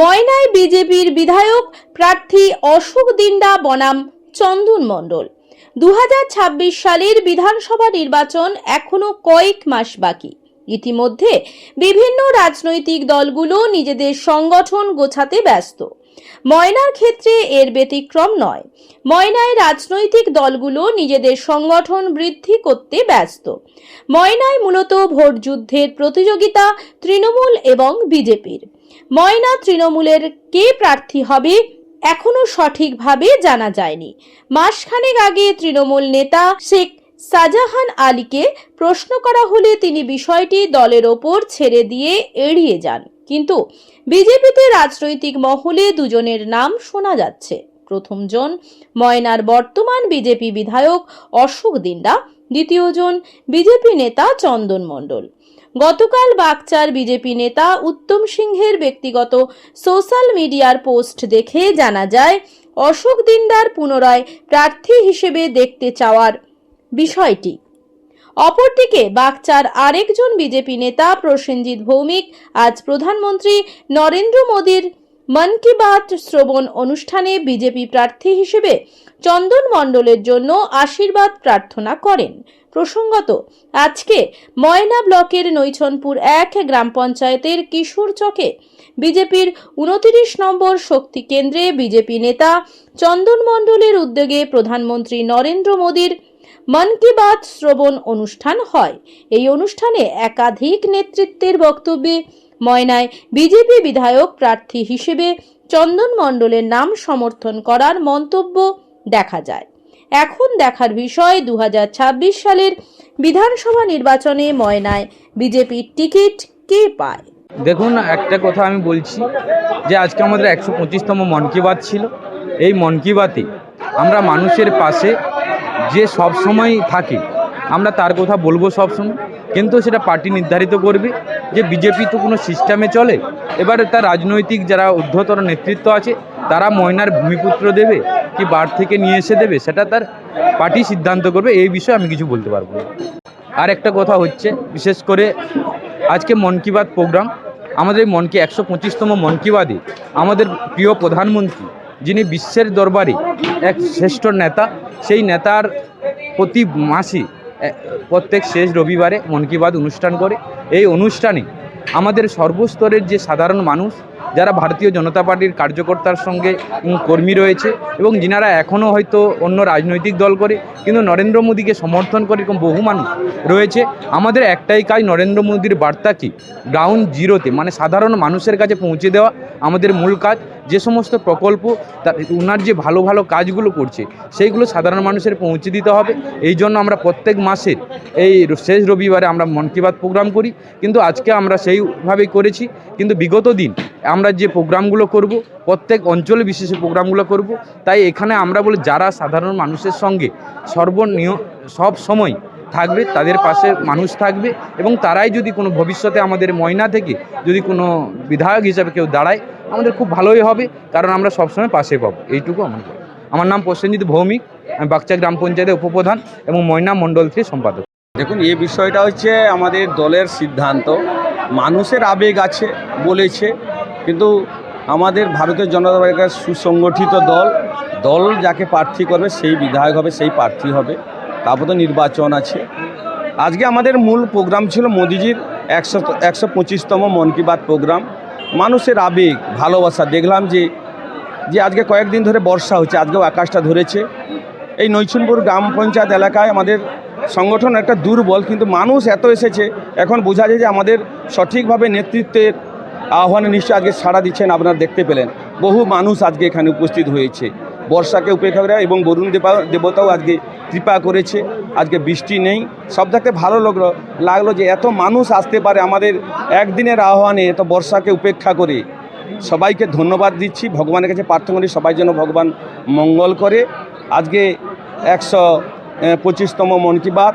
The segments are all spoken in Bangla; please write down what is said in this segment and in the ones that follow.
ময়নায় বিজেপির বিধায়ক প্রার্থী অশোক দিন্ডা বনাম চন্দন মণ্ডল। দু হাজার ছাব্বিশ সালের বিধানসভা নির্বাচন এখনও কয়েক মাস বাকি। ইতিমধ্যে বিভিন্ন রাজনৈতিক দলগুলো নিজেদের সংগঠন গোছাতে ব্যস্ত। ময়নার ক্ষেত্রে এর ব্যতিক্রম নয়। ময়নায় রাজনৈতিক দলগুলো নিজেদের সংগঠন বৃদ্ধি করতে ব্যস্ত। ময়নায় মূলত ভোট যুদ্ধের প্রতিযোগিতা তৃণমূল এবং বিজেপির। ময়না তৃণমূলের কে প্রার্থী হবে এখনও সঠিকভাবে জানা যায়নি। মাসখানেক আগে তৃণমূল নেতা শেখ শাহজাহান আলীকে প্রশ্ন করা হলে তিনি বিষয়টি দলের ওপর ছেড়ে দিয়ে এড়িয়ে যান। কিন্তু বিজেপিতে রাজনৈতিক মহলে দুজনের নাম শোনা যাচ্ছে। প্রথমজন ময়নার বর্তমান বিজেপি বিধায়ক অশোক দিন্ডা দ্বিতীয়জন বিজেপি নেতা চন্দন মণ্ডল। গতকাল বাগচার বিজেপি নেতা উত্তম সিংহের ব্যক্তিগত সোশ্যাল মিডিয়ার পোস্ট দেখে জানা যায়, অশোক দিনদার পুনরায় প্রার্থী হিসেবে দেখতে চাওয়ার বিষয়টি। অপরদিকে বাগচার আরেকজন বিজেপি নেতা প্রসেনজিৎ ভৌমিক, আজ প্রধানমন্ত্রী নরেন্দ্র মোদীর মন কি বাত শ্রবণ অনুষ্ঠানে বিজেপি প্রার্থী হিসেবে চন্দন মণ্ডলের জন্য আশীর্বাদ প্রার্থনা করেন। প্রসঙ্গত, আজকে ময়না ব্লকের নৈছনপুর এক গ্রাম পঞ্চায়েতের কিশোর চকে বিজেপির উনতিরিশ নম্বর শক্তি কেন্দ্রে বিজেপি নেতা চন্দন মণ্ডলের উদ্যোগে প্রধানমন্ত্রী নরেন্দ্র মোদীর মন কি বাত শ্রবণ অনুষ্ঠান হয়। এই অনুষ্ঠানে একাধিক নেতৃত্বের বক্তব্যে ময়নায় বিজেপি বিধায়ক প্রার্থী হিসেবে চন্দন মণ্ডলের নাম সমর্থন করার মন্তব্য দেখা যায়। এখন দেখার বিষয় দু হাজার ছাব্বিশ সালের বিধানসভা নির্বাচনে ময়নায় বিজেপির টিকিট কে পায়? দেখুন, একটা কথা আমি বলছি যে আজকে আমাদের একশো পঁচিশতম মন কি বাত ছিল। এই মন কি বাতে আমরা মানুষের পাশে যে সব সময় থাকি, আমরা তার কথা বলব সব সময় কিন্তু সেটা পার্টি নির্ধারিত করবে যে বিজেপি তো কোনো সিস্টেমে চলে। এবারে তার রাজনৈতিক যারা ঊর্ধ্বতর নেতৃত্ব আছে, তারা ময়নার ভূমিপুত্র দেবে কি বার থেকে নিয়ে এসে দেবে, সেটা তার পার্টি সিদ্ধান্ত করবে, এই বিষয়ে আমি কিছু বলতে পারব আর একটা কথা হচ্ছে, বিশেষ করে আজকে মন কি বাত প্রোগ্রাম, আমাদের এই মন কি একশো পঁচিশতম মন কি বাদে আমাদের প্রিয় প্রধানমন্ত্রী, যিনি বিশ্বের দরবারে এক শ্রেষ্ঠ নেতা, সেই নেতার প্রতি মাসে প্রত্যেক শেষ রবিবারে মন কি বাত অনুষ্ঠান করে। এই অনুষ্ঠানে আমাদের সর্বস্তরের যে সাধারণ মানুষ, যারা ভারতীয় জনতা পার্টির কার্যকর্তার সঙ্গে কর্মী রয়েছে এবং যিনারা এখনও হয়তো অন্য রাজনৈতিক দল করে, কিন্তু নরেন্দ্র মোদীকে সমর্থন করে এরকম বহু মানুষ রয়েছে। আমাদের একটাই কাজ নরেন্দ্র মোদীর বার্তাকে গ্রাউন্ড জিরোতে মানে সাধারণ মানুষের কাছে পৌঁছে দেওয়া, আমাদের মূল কাজ। যে সমস্ত প্রকল্প তার ওনার যে ভালো ভালো কাজগুলো করছে, সেইগুলো সাধারণ মানুষের পৌঁছে দিতে হবে। এই জন্য আমরা প্রত্যেক মাসের এই শেষ রবিবারে আমরা মন কি বাত প্রোগ্রাম করি। কিন্তু আজকে আমরা সেইভাবেই করেছি। কিন্তু বিগত দিন আমরা যে প্রোগ্রামগুলো করব, প্রত্যেক অঞ্চল বিশেষে প্রোগ্রামগুলো করব, তাই এখানে আমরা বলি যারা সাধারণ মানুষের সঙ্গে সর্বনিয়, সব সময় থাকবে, তাদের পাশে মানুষ থাকবে এবং তারাই যদি কোনো ভবিষ্যতে আমাদের ময়না থেকে যদি কোনো বিধায়ক হিসাবে কেউ দাঁড়ায়, আমাদের খুব ভালোই হবে, কারণ আমরা সবসময় পাশে পাবো। এইটুকু আমার। আমার নাম প্রসেনজিৎ ভৌমিক, আমি বাগচা গ্রাম পঞ্চায়েতের উপপ্রধান এবং ময়না মণ্ডল থেকে সম্পাদক। দেখুন, এই বিষয়টা হচ্ছে আমাদের দলের সিদ্ধান্ত। মানুষের আবেগ আছে বলেছে, কিন্তু আমাদের ভারতের জনতা পার্টির সুসংগঠিত দল দল যাকে প্রার্থী করবে, সেই বিধায়ক হবে, সেই প্রার্থী হবে। তারপর তো নির্বাচন আছে। আজকে আমাদের মূল প্রোগ্রাম ছিল মোদিজির একশো একশো পঁচিশতম মন কি বাত প্রোগ্রাম। মানুষের আবেগ, ভালোবাসা, দেখলাম যে যে আজকে কয়েকদিন ধরে বর্ষা হচ্ছে, আজকেও আকাশটা ধরেছে। এই নৈচুনপুর গ্রাম পঞ্চায়েত এলাকায় আমাদের সংগঠন একটা দুর্বল, কিন্তু মানুষ এত এসেছে, এখন বোঝা যায় যে আমাদের সঠিকভাবে নেতৃত্বের আহ্বানে নিশ্চয়ই আজকে সাড়া দিচ্ছেন আপনারা দেখতে পেলেন। বহু মানুষ আজকে এখানে উপস্থিত হয়েছে। বর্ষাকে উপেক্ষা করে এবং বরুণ দেবা দেবতাও আজকে কৃপা করেছে। আজকে বৃষ্টি নেই। সব থাকতে ভালো লাগল লাগল যে এত মানুষ আসতে পারে আমাদের একদিনের আহ্বানে এত বর্ষাকে উপেক্ষা করে। সবাইকে ধন্যবাদ দিচ্ছি। ভগবানের কাছে প্রার্থনা করি সবাই যেন ভগবান মঙ্গল করে। আজকে একশো পঁচিশতম মন কি বাত।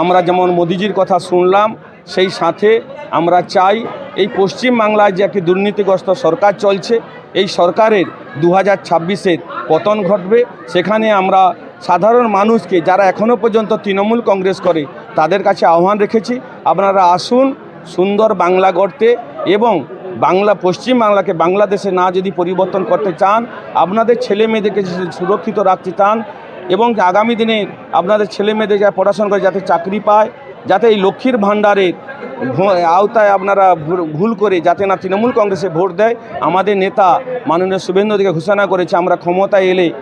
আমরা যেমন মোদিজির কথা শুনলাম, সেই সাথে আমরা চাই এই পশ্চিম বাংলায় যে একটি দুর্নীতিগ্রস্ত সরকার চলছে এই সরকারের দু হাজার ছাব্বিশের পতন ঘটবে। সেখানে আমরা সাধারণ মানুষকে যারা এখনও পর্যন্ত তৃণমূল কংগ্রেস করে, তাদের কাছে আহ্বান রেখেছি, আপনারা আসুন সুন্দর বাংলা গড়তে এবং বাংলা, পশ্চিম বাংলাকে বাংলাদেশে না যদি পরিবর্তন করতে চান, আপনাদের ছেলে মেয়েদেরকে সুরক্ষিত রাখতে চান এবং আগামী দিনে আপনাদের ছেলে মেয়েদের যা পড়াশোনা করে, যাতে চাকরি পায়, যাতে এই লক্ষ্মীর ভাণ্ডারের আওতায় আপনারা ভুল- করে যাতে না তৃণমূল কংগ্রেসে ভোট দেয়, আমাদের নেতা মাননীয় শুভেন্দু দিকে ঘোষণা করেছে, আমরা ক্ষমতায় এলে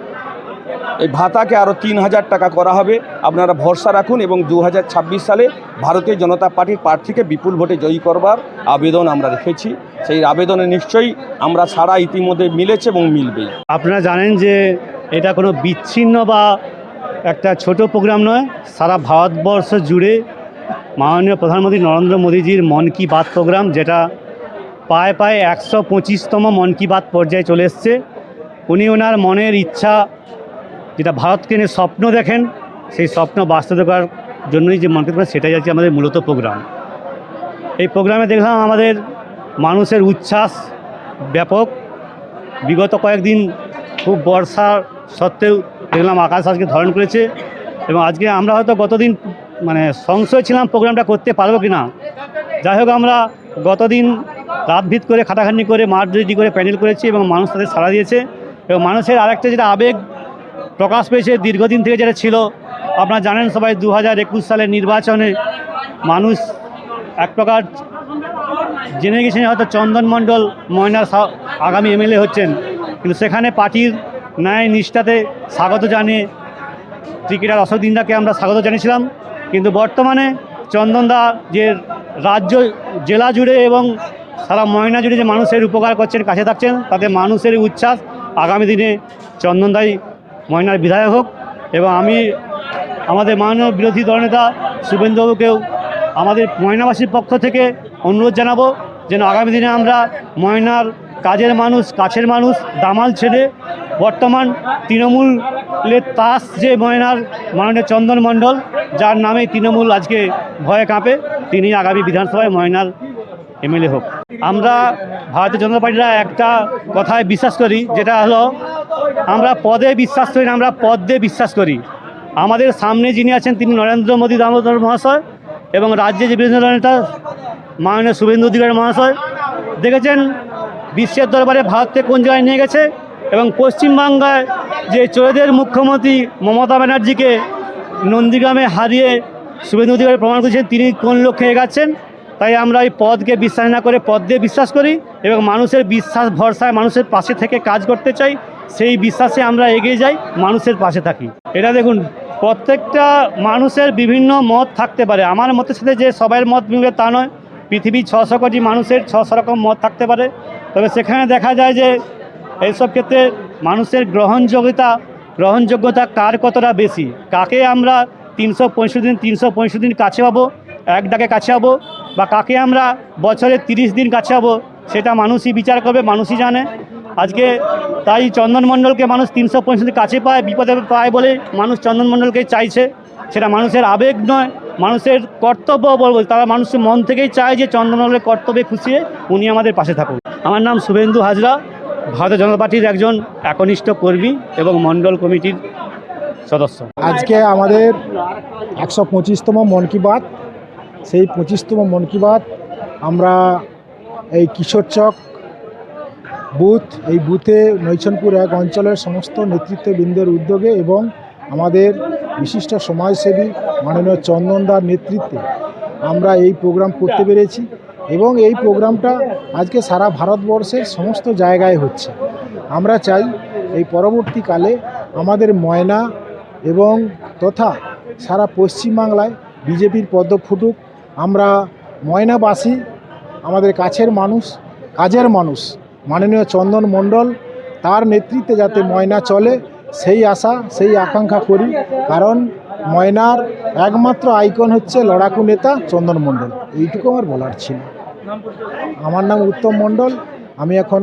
এই ভাতাকে আরও তিন হাজার টাকা করা হবে। আপনারা ভরসা রাখুন এবং দু হাজার ছাব্বিশ সালে ভারতীয় জনতা পার্টির প্রার্থীকে বিপুল ভোটে জয়ী করবার আবেদন আমরা রেখেছি। সেই আবেদনে নিশ্চয়ই আমরা সারা ইতিমধ্যে মিলেছে এবং মিলবেই। আপনারা জানেন যে এটা কোনো বিচ্ছিন্ন বা একটা ছোট প্রোগ্রাম নয়, সারা ভারতবর্ষ জুড়ে মাননীয় প্রধানমন্ত্রী নরেন্দ্র মোদীজির মন কি বাত প্রোগ্রাম, যেটা পায়ে পায়ে একশো পঁচিশতম মন কি বাত পর্যায়ে চলে এসছে। উনি ওনার মনের ইচ্ছা, যেটা ভারতকে নিয়ে স্বপ্ন দেখেন, সেই স্বপ্ন বাস্তবতার জন্যই যে মন কি বাত সেটাই হচ্ছে আমাদের মূলত প্রোগ্রাম। এই প্রোগ্রামে দেখলাম আমাদের মানুষের উচ্ছ্বাস ব্যাপক। বিগত কয়েকদিন খুব বর্ষা সত্ত্বেও দেখলাম আকাশ আজকে ধারণ করেছে এবং আজকে আমরা হয়তো গতদিন মানে সংশয় ছিলাম প্রোগ্রামটা করতে পারব কি না যাই হোক, আমরা গতদিন রাত ভিত করে খাটাখাটনি করে মাঠ রেডি করে প্যান্ডেল করেছি এবং মানুষ তাদের সাড়া দিয়েছে। এবং মানুষের আরেকটা যেটা আবেগ প্রকাশ পেয়েছে দীর্ঘদিন থেকে যেটা ছিল, আপনারা জানেন সবাই দু হাজার একুশ সালের নির্বাচনে মানুষ এক প্রকার জেনে গেছেন হয়তো চন্দন মণ্ডল ময়নার আগামী এমএলএ হচ্ছেন। কিন্তু সেখানে পার্টির ন্যায় নিষ্ঠাতে স্বাগত জানিয়ে ক্রিকেটার অশোক দিনদাকে আমরা স্বাগত জানিয়েছিলাম। কিন্তু বর্তমানে চন্দনদা যে রাজ্য জেলা জুড়ে এবং সারা ময়না জুড়ে যে মানুষের উপকার করছেন, কাছে থাকছেন, তাতে মানুষের উচ্ছ্বাস আগামী দিনে চন্দনদাই ময়নার বিধায়ক হোক। এবং আমি, আমাদের মাননীয় বিরোধী দলনেতা শুভেন্দুবাবুকেও আমাদের ময়নাবাসীর পক্ষ থেকে অনুরোধ জানাব যেন আগামী দিনে আমরা ময়নার কাজের মানুষ, কাছের মানুষ, দামাল ছেড়ে বর্তমান তৃণমূলের তাস যে ময়নার মাননীয় চন্দন মণ্ডল, যার নামে তৃণমূল আজকে ভয়ে কাঁপে, তিনি আগামী বিধানসভায় ময়নার এমএলএ হোক। আমরা ভারতীয় জনতা পার্টিরা একটা কথায় বিশ্বাস করি, যেটা হলো, আমরা পদে বিশ্বাস করি না, আমরা পদ্মে বিশ্বাস করি। আমাদের সামনে যিনি আছেন, তিনি নরেন্দ্র মোদী দামোদর মহাশয় এবং রাজ্যে যে বিরোধী দল নেতা মাননীয় শুভেন্দু অধিকারী মহাশয়। দেখেছেন বিশ্বের দরবারে ভারতকে কোন জায়গায় নিয়ে গেছে? এবং পশ্চিমবাংলায় যে চোরেদের মুখ্যমন্ত্রী মমতা ব্যানার্জিকে নন্দীগ্রামে হারিয়ে শুভেন্দু অধিকারী প্রমাণ করেছেন, তিনি কোন লক্ষ্যে এগাচ্ছেন, তাই আমরা এই পদকে বিশ্বাস না করে পদ দিয়ে বিশ্বাস করি এবং মানুষের বিশ্বাস, ভরসায় মানুষের পাশে থেকে কাজ করতে চাই, সেই বিশ্বাসে আমরা এগিয়ে যাই, মানুষের পাশে থাকি। এটা দেখুন, প্রত্যেকটা মানুষের বিভিন্ন মত থাকতে পারে। আমার মতের সাথে যে সবার মত মিলবে তা নয়। পৃথিবীর ছশো কোটি মানুষের ছশো রকম মত থাকতে পারে। তবে সেখানে দেখা যায় যে এইসব ক্ষেত্রে মানুষের গ্রহণযোগ্যতা গ্রহণযোগ্যতা কার কতটা বেশি? কাকে আমরা তিনশো পঁয়ষট্টি দিন, তিনশো পঁয়ষট্টি দিন কাছে পাবো, এক ডাকে কাছে পাবো? বা কাকে আমরা বছরে তিরিশ দিন কাছে পাবো? সেটা মানুষই বিচার করবে, মানুষই জানে। আজকে তাই চন্দন মণ্ডলকে মানুষ তিনশো পঁয়ষট্টি কাছে পায়, বিপদে পায় বলে মানুষ চন্দন মণ্ডলকে চাইছে। সেটা মানুষের আবেগ নয়, মানুষের কর্তব্য বলব। তারা মানুষের মন থেকেই চায় যে চন্দনমণ্ডলের কর্তব্যে খুশিয়ে উনি আমাদের পাশে থাকুন আমার নাম শুভেন্দু হাজরা। ভারতীয় জনতা পার্টির একজন একনিষ্ঠ কর্মী এবং মণ্ডল কমিটির সদস্য। আজকে আমাদের একশো পঁচিশতম মন কি বাত। সেই পঁচিশতম মন কি বাত আমরা এই কিশোর চক বুথ, এই বুথে নৈছনপুর এক অঞ্চলের সমস্ত নেতৃত্ববৃন্দের উদ্যোগে এবং আমাদের বিশিষ্ট সমাজসেবী মাননীয় চন্দনদার নেতৃত্বে আমরা এই প্রোগ্রাম করতে পেরেছি। এবং এই প্রোগ্রামটা আজকে সারা ভারতবর্ষের সমস্ত জায়গায় হচ্ছে। আমরা চাই এই পরবর্তীকালে আমাদের ময়না এবং তথা সারা পশ্চিমবাংলায় বিজেপির পদ্ম ফুটুক। আমরা ময়নাবাসী, আমাদের কাছের মানুষ, কাজের মানুষ, মাননীয় চন্দন মণ্ডল, তার নেতৃত্বে যাতে ময়না চলে, সেই আশা, সেই আকাঙ্ক্ষা করি। কারণ ময়নার একমাত্র আইকন হচ্ছে লড়াকু নেতা চন্দন মণ্ডল। এইটুকু আমার বলার ছিল। আমার নাম উত্তম মণ্ডল। আমি এখন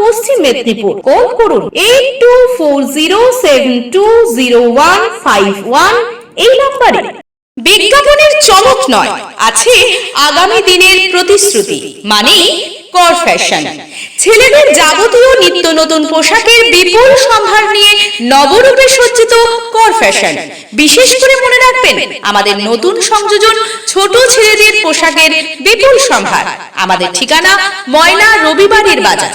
পশ্চিম মেদিনীপুর। কল করুন eight two four zero seven two zero one five one এই নম্বরে। বিজ্ঞাপনের চমক নয়, আছে আগামী দিনের প্রতিশ্রুতি মানে কর ফ্যাশন ছেলেদের যাবতীয় নিত্য নতুন পোশাকের বিপুল সম্ভার নিয়ে নবরূপে সজ্জিত কর ফ্যাশন বিশেষ করে মনে রাখবেন, আমাদের নতুন সংযোজন ছোট ছেলেদের পোশাকের বিপুল সম্ভার। আমাদের ঠিকানা ময়না রবিবারের বাজার।